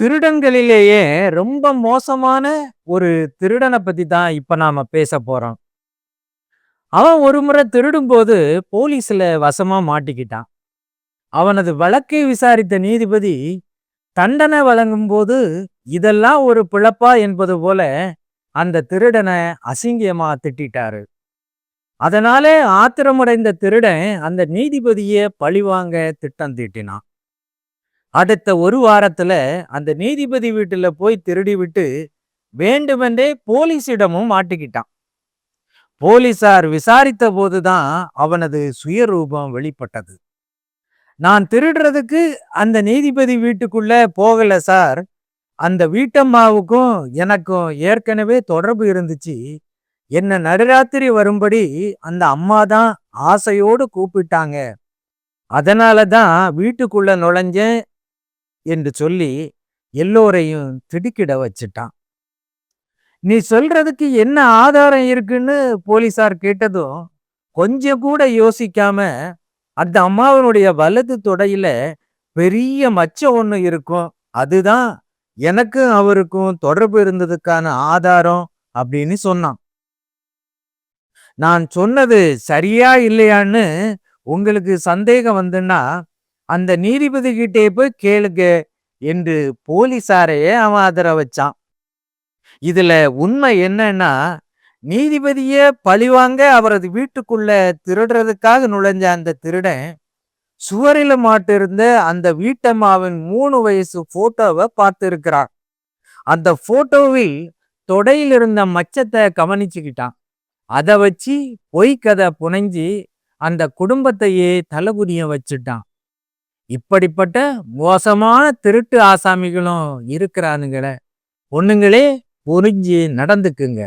திருடன்களிலேயே ரொம்ப மோசமான ஒரு திருடனை பத்தி தான் இப்ப நாம பேச போறோம். அவன் ஒரு முறை திருடும்போது போலீஸ்ல வசமா மாட்டிக்கிட்டான். அவனது வழக்கை விசாரித்த நீதிபதி தண்டனை வழங்கும்போது இதெல்லாம் ஒரு பிழப்பா என்பது போல அந்த திருடனை அசிங்கமா திட்டிட்டாரு. அதனாலே ஆத்திரமடைந்த திருடன் அந்த நீதிபதியை பழிவாங்க திட்டம் தீட்டினான். அடுத்த ஒரு வாரத்துல அந்த நீதிபதி வீட்டுல போய் திருடி விட்டு வேண்டுமென்றே போலீஸிடமும் மாட்டிக்கிட்டான். போலீசார் விசாரித்த போதுதான் அவனது சுயரூபம் வெளிப்பட்டது. நான் திருடுறதுக்கு அந்த நீதிபதி வீட்டுக்குள்ள போகல சார். அந்த வீட்டம்மாவுக்கும் எனக்கும் ஏற்கனவே தொடர்பு இருந்துச்சு. என்ன நடுராத்திரி வரும்படி அந்த அம்மா தான் ஆசையோடு கூப்பிட்டாங்க. அதனால தான் வீட்டுக்குள்ள நுழைஞ்சேன். என்று சொல்லி எல்லோரையும் திடுக்கிட வச்சிட்டான். நீ சொல்றதுக்கு என்ன ஆதாரம் இருக்குன்னு போலீசார் கேட்டதும் கொஞ்சம் கூட யோசிக்காம அந்த அம்மாவனுடைய வலது தொடையில பெரிய மச்சம் ஒண்ணு இருக்கும். அதுதான் எனக்கும் அவருக்கும் தொடர்பு இருந்ததுக்கான ஆதாரம் அப்படின்னு சொன்னான். நான் சொன்னது சரியா இல்லையான்னு உங்களுக்கு சந்தேகம் வந்துன்னா அந்த நீதிபதி கிட்டே போய் கேளுங்க என்று போலீசாரையே அவன் ஆதர வச்சான். இதுல உண்மை என்னன்னா நீதிபதிய பழிவாங்க அவரது வீட்டுக்குள்ள திருடுறதுக்காக நுழைஞ்ச அந்த திருடன் சுவரில மாட்டிருந்த அந்த வீட்டம்மாவின் மூணு வயசு போட்டோவை பார்த்துருக்கிறான். அந்த போட்டோவில் தொடையில் இருந்த மச்சத்தை கவனிச்சுக்கிட்டான். அதை வச்சு பொய் கதை அந்த குடும்பத்தையே தலகுனிய வச்சுட்டான். இப்படிப்பட்ட மோசமான திருட்டு ஆசாமிகளும் இருக்கிறானுங்களே. பொண்ணுங்களே புரிஞ்சு நடந்துக்குங்க.